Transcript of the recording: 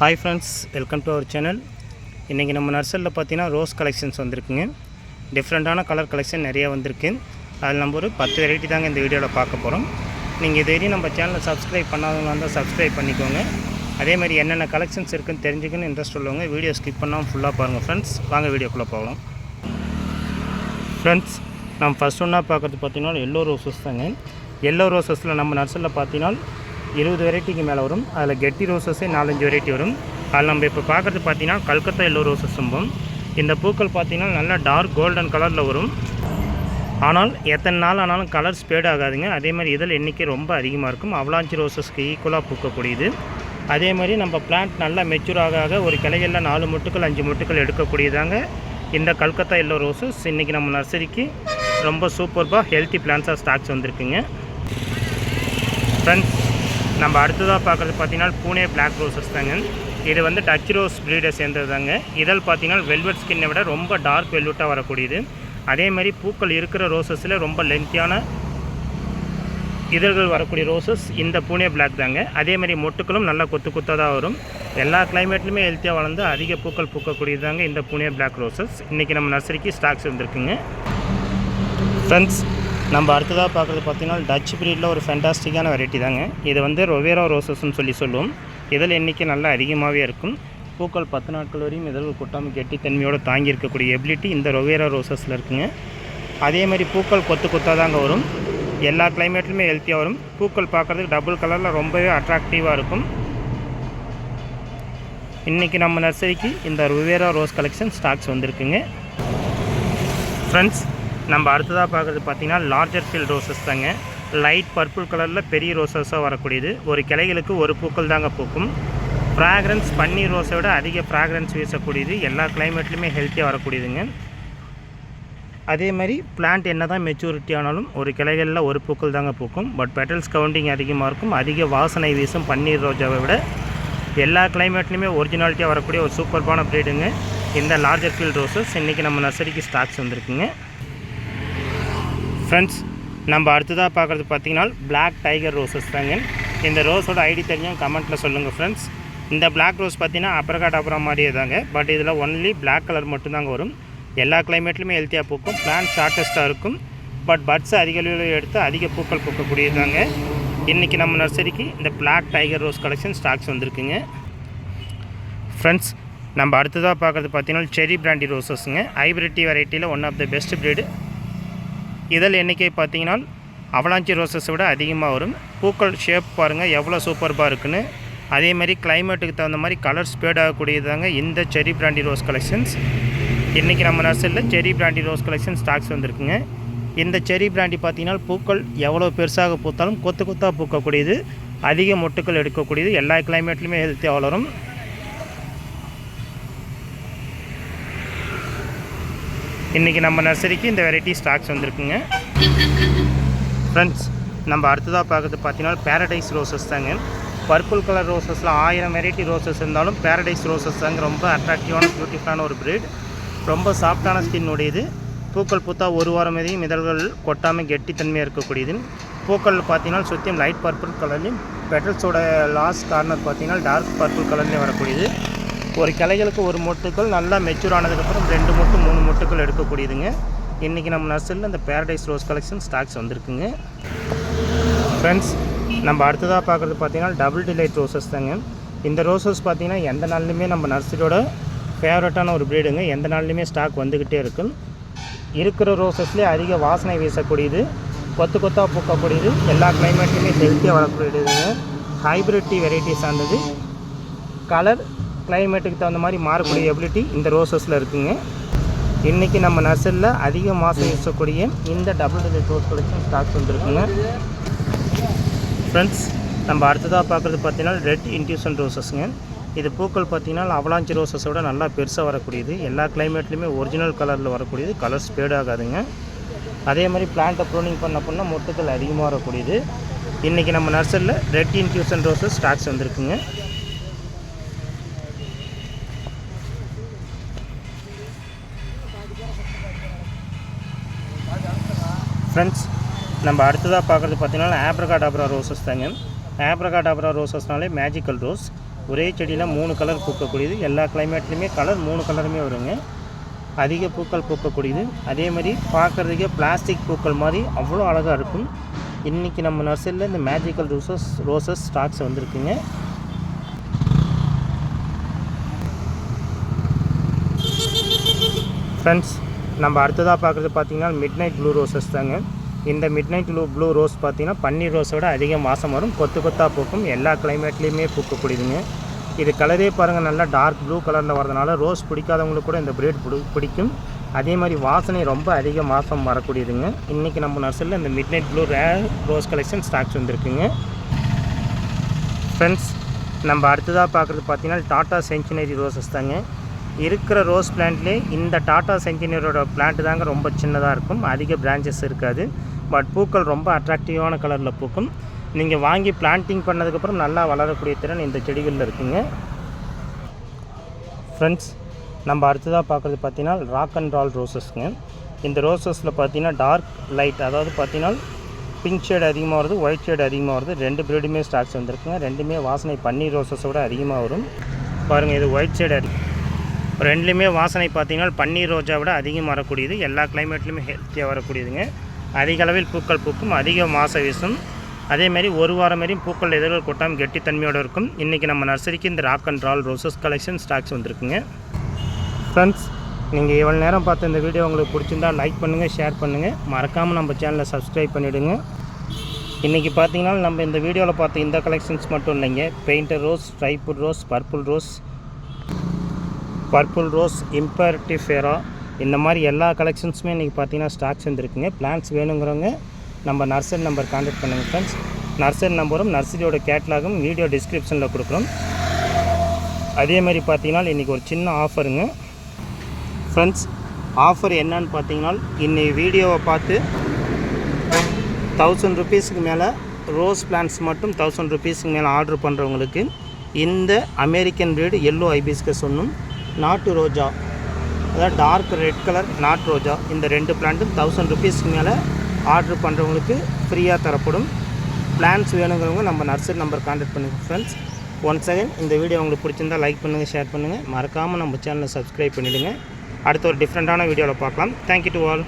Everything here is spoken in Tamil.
Hi friends welcome to our channel இன்றைக்கி நம்ம நர்சரியில் பார்த்தீங்கன்னா ரோஸ் கலெக்ஷன்ஸ் வந்திருக்குங்க. டிஃப்ரெண்ட்டான கலர் கலெக்ஷன் நிறையா வந்திருக்கு. அதில் நம்ம ஒரு பத்து வெரைட்டி தாங்க இந்த வீடியோவில் பார்க்க போகிறோம் நீங்கள் இது வரையும் நம்ம சேனலை சப்ஸ்கிரைப் பண்ணாதவங்க இருந்தால் சப்ஸ்கிரைப் பண்ணிக்கோங்க. அதே மாதிரி என்னென்ன கலெக்ஷன்ஸ் இருக்குன்னு தெரிஞ்சுக்கணும்னு இன்ட்ரெஸ்ட் உள்ளவங்க வீடியோ ஸ்கிப் பண்ணாமல் ஃபுல்லாக பாருங்கள் ஃப்ரெண்ட்ஸ் வாங்க வீடியோக்குள்ளே போகலாம். ஃப்ரெண்ட்ஸ் நம்ம ஃபஸ்ட் ஒன்றா பார்க்குறது பார்த்தீங்கன்னா எல்லோ ரோசஸ் தாங்க. எல்லோ ரோசஸில் நம்ம நர்சரியில் பார்த்தீங்கன்னா இருபது வெரைட்டிக்கு மேலே வரும். அதில் கெட்டி ரோசஸே நாலஞ்சு வெரைட்டி வரும். அதில் நம்ம இப்போ பார்க்குறது பார்த்தீங்கன்னா கல்கத்தா எல்லோ ரோசஸ் சொல்லுவோம் இந்த பூக்கள் பார்த்தீங்கன்னா நல்லா டார்க் கோல்டன் கலரில் வரும். ஆனால் எத்தனை நாள் ஆனாலும் கலர் ஸ்பேட் ஆகாதுங்க. அதே மாதிரி இதழ் எண்ணிக்கை ரொம்ப அதிகமாக இருக்கும். அவலாஞ்சி ரோசஸ்க்கு ஈக்குவலாக பூக்கக்கூடியது. அதே மாதிரி நம்ம பிளான்ட் நல்லா மெச்சூர் ஆக ஆக ஒரு கிளைகளில் நாலு முட்டுக்கள் அஞ்சு முட்டுக்கள் எடுக்கக்கூடியதாங்க. இந்த கல்கத்தா எல்லோ ரோசஸ் இன்றைக்கி நம்ம நர்சரிக்கு ரொம்ப சூப்பர்பாக ஹெல்த்தி பிளான்ஸாக ஸ்டாக்ஸ் வந்திருக்குங்க. ஃப்ரெண்ட்ஸ் நம்ம அடுத்ததாக பார்க்குறது பார்த்தீங்கன்னா பூனே பிளாக் ரோசஸ் தாங்க. இது வந்து டச் ரோஸ் ப்ரீடை சேர்ந்தது தாங்க இதழ் பார்த்தீங்கன்னா வெல்வெட் ஸ்கின்னை விட ரொம்ப டார்க் வெல்வெட்டாக வரக்கூடியது. அதே மாதிரி பூக்கள் இருக்கிற ரோசஸில் ரொம்ப லென்த்தியான இதழ்கள் வரக்கூடிய ரோசஸ் இந்த பூனே பிளாக் தாங்க. அதே மாதிரி மொட்டுக்களும் நல்லா கொத்து கொத்தாக தான் வரும். எல்லா கிளைமேட்லையுமே ஹெல்த்தியாக வளர்ந்து அதிக பூக்கள் பூக்கக்கூடியது தாங்க இந்த பூனே பிளாக் ரோசஸ் இன்றைக்கி நம்ம நர்சரிக்கு ஸ்டாக்ஸ் வந்திருக்குங்க ஃப்ரெண்ட்ஸ் நம்ம அடுத்ததாக பார்க்குறது பார்த்திங்கன்னா டச் ப்ரீடில் ஒரு ஃபென்டாஸ்டிக்கான வெரைட்டி தாங்க. இது வந்து ரொவேரா ரோசஸ்ன்னு சொல்லி சொல்லுவோம் இதில் எண்ணிக்கை நல்லா அதிகமாகவே இருக்கும். பூக்கள் பத்து நாட்கள் வரையும் இதழ்கள் கொட்டாமல் கெட்டித்தன்மையோடு தாங்கி இருக்கக்கூடிய எபிலிட்டி இந்த ரொவேரா ரோசஸில் இருக்குங்க. அதே மாதிரி பூக்கள் கொத்து கொத்தாக தாங்க வரும். எல்லா கிளைமேட்லையுமே ஹெல்த்தியாக வரும். பூக்கள் பார்க்குறதுக்கு டபுள் கலரில் ரொம்பவே அட்ராக்டிவாக இருக்கும். இன்றைக்கி நம்ம நர்சரிக்கு இந்த ருவேரா ரோஸ் கலெக்ஷன் ஸ்டாக்ஸ் வந்திருக்குங்க. ஃப்ரெண்ட்ஸ் நம்ம அடுத்ததாக பார்க்குறது பார்த்தீங்கன்னா லார்ஜர் ஃபீல்ட் ரோசஸ் தாங்க. லைட் பர்பிள் கலரில் பெரிய ரோசஸாக வரக்கூடியது. ஒரு கிளைகளுக்கு ஒரு பூக்கள் தாங்க பூக்கும். ஃப்ராக்ரன்ஸ் பன்னீர் ரோஸை விட அதிக ஃப்ராக்ரன்ஸ் வீசக்கூடியது. எல்லா கிளைமேட்லையுமே ஹெல்த்தியாக வரக்கூடியதுங்க. அதே மாதிரி பிளான்ட் என்ன தான் மெச்சூரிட்டி ஆனாலும் ஒரு கிளைகளில் ஒரு பூக்கள் தாங்க பூக்கும். பட் பெட்டல்ஸ் கவுண்டிங் அதிகமாக இருக்கும். அதிக வாசனை வீசும் பன்னீர் ரோஜாவை விட எல்லா கிளைமேட்லையுமே ஒரிஜினாலிட்டியாக வரக்கூடிய ஒரு சூப்பர்பான ப்ரீடுங்க இந்த லார்ஜர் ஃபீல்ட் ரோஸஸ் இன்றைக்கி நம்ம நர்சரிக்கு ஸ்டாக்ஸ் வந்திருக்குங்க. ஃப்ரெண்ட்ஸ் நம்ம அடுத்ததாக பார்க்குறது பார்த்தீங்கன்னா பிளாக் டைகர் ரோசஸ் தாங்க. இந்த ரோஸோட ஐடி தெரியும் கமெண்ட்டில் சொல்லுங்கள் ஃப்ரெண்ட்ஸ் இந்த பிளாக் ரோஸ் பார்த்தீங்கன்னா அப்புறக்காட் அப்புறம் மாதிரியே தாங்க. பட் இதில் ஒன்லி பிளாக் கலர் மட்டும்தாங்க வரும். எல்லா கிளைமேட்லையுமே ஹெல்த்தியாக பூக்கும். பிளான் ஷார்ட்டஸ்ட்டாக இருக்கும். பட் பட்ஸ் அதிக அளவில் எடுத்து அதிக பூக்கள் பூக்கக்கூடியதாங்க இன்றைக்கி நம்ம நர்சரிக்கு இந்த black tiger rose collection stocks வந்திருக்குங்க. ஃப்ரெண்ட்ஸ் நம்ம அடுத்ததாக பார்க்குறது பார்த்தீங்கன்னா செரி பிராண்டி ரோசஸ்ங்க hybrid tea வெரைட்டியில் one of the best breed இதழ் எண்ணிக்கை பார்த்தீங்கன்னா அவலாஞ்சி ரோசஸை விட அதிகமாக வரும். பூக்கள் ஷேப் பாருங்கள் எவ்வளோ சூப்பர்பாக இருக்குன்னு. அதே மாதிரி கிளைமேட்டுக்கு தகுந்த மாதிரி கலர் ஸ்பேட் ஆகக்கூடியதாங்க இந்த செரி பிராண்டி ரோஸ் கலெக்ஷன்ஸ் இன்றைக்கி நம்ம நர்சரியில் செரி பிராண்டி ரோஸ் கலெக்ஷன் ஸ்டாக்ஸ் வந்திருக்குங்க. இந்த செரி பிராண்டி பார்த்தீங்கன்னா பூக்கள் எவ்வளோ பெருசாக பூத்தாலும் கொத்து கொத்தாக பூக்கக்கூடியது அதிக மொட்டுக்கள் எடுக்கக்கூடியது எல்லா கிளைமேட்லேயுமே ஹெல்த்தியாக வளரும். இன்றைக்கி நம்ம நர்சரிக்கு இந்த வெரைட்டி ஸ்டாக்ஸ் வந்திருக்குங்க. ஃப்ரெண்ட்ஸ் நம்ம அடுத்ததாக பார்க்குறது பார்த்தீங்கன்னா பேரடைஸ் ரோசஸ் தாங்க. பர்பிள் கலர் ரோசஸில் ஆயிரம் வெரைட்டி ரோசஸ் இருந்தாலும் பேரடைஸ் ரோசஸ் தாங்க ரொம்ப அட்ராக்டிவான பியூட்டிஃபுல்லான ஒரு ப்ரீட் ரொம்ப சாஃப்டான ஸ்கின் உடையது பூக்கள் பூத்தா ஒரு வாரம் வரையும் இதழ்கள் கொட்டாமல் கெட்டித்தன்மையாக இருக்கக்கூடியது. பூக்கள் பார்த்தீங்கன்னா சுற்றியும் லைட் பர்பிள் கலர்லேயும் பெட்டல்ஸோட லாஸ்ட் கார்னர் பார்த்தீங்கன்னா டார்க் பர்பிள் கலர்லேயும் வரக்கூடியது. ஒரு கிளைகளுக்கு ஒரு மொட்டுக்கள் நல்லா மெச்சூர் ஆனதுக்கப்புறம் ரெண்டு மொட்டு மூணு மொட்டுக்கள் எடுக்கக்கூடியதுங்க. இன்றைக்கி நம்ம நர்சரியில் இந்த பேரடைஸ் ரோஸ் கலெக்ஷன் ஸ்டாக்ஸ் வந்திருக்குங்க. ஃப்ரெண்ட்ஸ் நம்ம அடுத்ததாக பார்க்குறது பார்த்தீங்கன்னா டபுள் டிலைட் ரோசஸ் தாங்க. இந்த ரோசஸ் பார்த்திங்கன்னா எந்த நாள்லையுமே நம்ம நர்சரியோட ஃபேவரட்டான ஒரு ப்ரீடுங்க எந்த நாள்லையுமே ஸ்டாக் வந்துக்கிட்டே இருக்கும் இருக்கிற ரோசஸ்லேயே அதிக வாசனை வீசக்கூடியது கொத்து கொத்தாக பூக்கக்கூடியது எல்லா கிளைமேட்லையுமே ஹெல்த்தியாக வளரக்கூடியதுங்க. ஹைப்ரிட் டீ வெரைட்டி சார்ந்தது கலர் கிளைமேட்டுக்கு தகுந்த மாதிரி மாறக்கூடிய எபிலிட்டி இந்த ரோசஸில் இருக்குங்க. இன்றைக்கி நம்ம நர்சரியில் அதிக மாதம் வீசக்கூடிய இந்த double delight rose collection stocks வந்துருக்குங்க. Friends நம்ம அடுத்ததாக பார்க்குறது பார்த்தீங்கன்னா ரெட் இன்ட்யூஷன் ரோசஸ்ங்க இது பூக்கள் பார்த்தீங்கன்னா அவலாஞ்சி ரோசஸோட நல்லா பெருசாக வரக்கூடியது. எல்லா கிளைமேட்லேயுமே ஒரிஜினல் கலரில் வரக்கூடியது. கலர் ஸ்பேட் ஆகாதுங்க. அதே மாதிரி பிளான்ட்டை ப்ரூனிங் பண்ண பண்ணால் மொட்டுக்கள் அதிகமாக வரக்கூடியது. இன்றைக்கி நம்ம நர்சரியில் ரெட் இன்ட்யூஷன் ரோசஸ் ஸ்டாக்ஸ் வந்திருக்குங்க. ஃப்ரெண்ட்ஸ் நம்ம அடுத்ததாக பார்க்குறது பார்த்தீங்கன்னா ஆப்ரகாடாப்ரா ரோசஸ் தாங்க. ஆப்ரகாடாப்ரா ரோசஸ்னாலே மேஜிக்கல் ரோஸ் ஒரே செடியில் மூணு கலர் பூக்கக்கூடியது. எல்லா கிளைமேட்லேயுமே கலர் மூணு கலருமே வருங்க. அதிக பூக்கள் பூக்கக்கூடியது. அதே மாதிரி பார்க்குறதுக்கே பிளாஸ்டிக் பூக்கள் மாதிரி அவ்வளோ அழகாக இருக்கும். இன்றைக்கி நம்ம நர்சரியில் இந்த மேஜிக்கல் ரோசஸ் ரோசஸ் ஸ்டாக்ஸ் வந்திருக்குங்க. ஃப்ரெண்ட்ஸ் நம்ம அடுத்ததாக பார்க்குறது பார்த்தீங்கன்னா மிட் நைட் ப்ளூ ரோசஸ் தாங்க. இந்த midnight blue blue rose பார்த்தீங்கன்னா பன்னீர் ரோஸோட அதிக மாதம் வரும். கொத்து கொத்தாக பூக்கும். எல்லா கிளைமேட்லேயுமே பூக்கக்கூடியதுங்க. இது கலரே பாருங்கள் நல்லா டார்க் ப்ளூ கலரில் வரதுனால ரோஸ் பிடிக்காதவங்களுக்கு கூட இந்த பிரேட் பிடிக்கும். அதே மாதிரி வாசனை ரொம்ப அதிக மாதம் வரக்கூடியதுங்க. இன்றைக்கி நம்ம நர்சரியில் இந்த midnight blue rare rose collection stocks வந்திருக்குங்க. ஃப்ரெண்ட்ஸ் நம்ம அடுத்ததாக பார்க்குறது பார்த்தீங்கன்னா டாட்டா சென்ச்சினரி ரோசஸ் தாங்க. இருக்கிற ரோஸ் பிளான்ட்லேயே இந்த டாட்டா செஞ்சினியரோட பிளான்ட் தாங்க ரொம்ப சின்னதாக இருக்கும். அதிக பிரான்ச்சஸ் இருக்காது. பட் பூக்கள் ரொம்ப அட்ராக்டிவான கலரில் பூக்கும். நீங்கள் வாங்கி பிளான்டிங் பண்ணதுக்கப்புறம் நல்லா வளரக்கூடிய திறன் இந்த செடிகளில் இருக்குங்க. ஃப்ரெண்ட்ஸ் நம்ம அடுத்ததாக பார்க்குறது பார்த்தீங்கன்னா ராக் அண்ட் ரால் ரோசஸ்ங்க இந்த ரோசஸில் பார்த்தீங்கன்னா டார்க் லைட் அதாவது பார்த்தீங்கன்னா பிங்க் ஷேடு அதிகமாக வருது ஒயிட் ஷேடு அதிகமாக வருது. ரெண்டு பிரீடுமே ஸ்டாக்ஸ் வந்திருக்குங்க. ரெண்டுமே வாசனை பன்னீர் ரோசஸோட அதிகமாக வரும். பாருங்கள் இது ஒயிட் ஷேடு அதிகம் ரெண்டுலேயுமே வாசனை பார்த்தீங்கன்னா பன்னீர் ரோஜா விட அதிகம் வரக்கூடியது. எல்லா கிளைமேட்லேயுமே ஹெல்த்தியாக வரக்கூடியதுங்க. அதிக அளவில் பூக்கள் பூக்கும் அதிக மாச வீசும். அதேமாரி ஒரு வாரம் வரையும் பூக்கள் எதிர்கள் கொட்டாமல் கெட்டித்தன்மையோடு இருக்கும். இன்றைக்கி நம்ம நர்சரிக்கு இந்த rock and roll roses collection stocks வந்திருக்குங்க. ஃப்ரெண்ட்ஸ் நீங்கள் இவ்வளோ நேரம் பார்த்த இந்த வீடியோ உங்களுக்கு பிடிச்சிருந்தா லைக் பண்ணுங்கள் ஷேர் பண்ணுங்கள் மறக்காமல் நம்ம சேனலை சப்ஸ்கிரைப் பண்ணிவிடுங்க இன்றைக்கி பார்த்தீங்கன்னா நம்ம இந்த வீடியோவில் பார்த்த இந்த கலெக்ஷன்ஸ் மட்டும் இல்லைங்க. Painter rose tripod rose purple rose purple rose Imperatrice Farah இந்த மாதிரி எல்லா கலெக்ஷன்ஸுமே இன்றைக்கி பார்த்தீங்கன்னா ஸ்டாக்ஸ் வந்துருக்குங்க பிளான்ஸ் வேணுங்கிறவங்க நம்ம நர்சரி நம்பர் கான்டாக்ட் பண்ணுங்கள் ஃப்ரெண்ட்ஸ் நர்சரி நம்பரும் நர்சரியோட கேட்லாகும் வீடியோ டிஸ்கிரிப்ஷனில் கொடுக்குறோம். அதே மாதிரி பார்த்தீங்கன்னா இன்றைக்கி ஒரு சின்ன ஆஃபருங்க ஃப்ரெண்ட்ஸ் ஆஃபர் என்னன்னு பார்த்தீங்கன்னா இன்றைக்கி வீடியோவை பார்த்து தௌசண்ட் ருபீஸுக்கு மேலே ரோஸ் பிளான்ஸ் மட்டும் தௌசண்ட் ருபீஸுக்கு மேலே ஆர்டர் பண்ணுறவங்களுக்கு இந்த அமெரிக்கன் ப்ரீடு எல்லோ ஐபிஸ்கஸ் ஒன்றும் நாட்டு ரோஜா அதாவது டார்க் ரெட் கலர் நாட் ரோஜா இந்த ரெண்டு பிளான்ட்டும் தௌசண்ட் ருபீஸ்க்கு மேலே ஆர்டர் பண்ணுறவங்களுக்கு ஃப்ரீயாக தரப்படும். பிளான்ஸ் வேணுங்கிறவங்க நம்ம நர்சரி நம்பர் கான்டாக்ட் பண்ணுங்கள் ஃப்ரெண்ட்ஸ் ஒன் செகண்ட் இந்த வீடியோ உங்களுக்கு பிடிச்சிருந்தா லைக் பண்ணுங்கள் ஷேர் பண்ணுங்கள் மறக்காமல் நம்ம சேனலை சப்ஸ்கிரைப் பண்ணிவிடுங்க அடுத்த ஒரு டிஃப்ரெண்ட்டான வீடியோவில் பார்க்கலாம். Thank you to all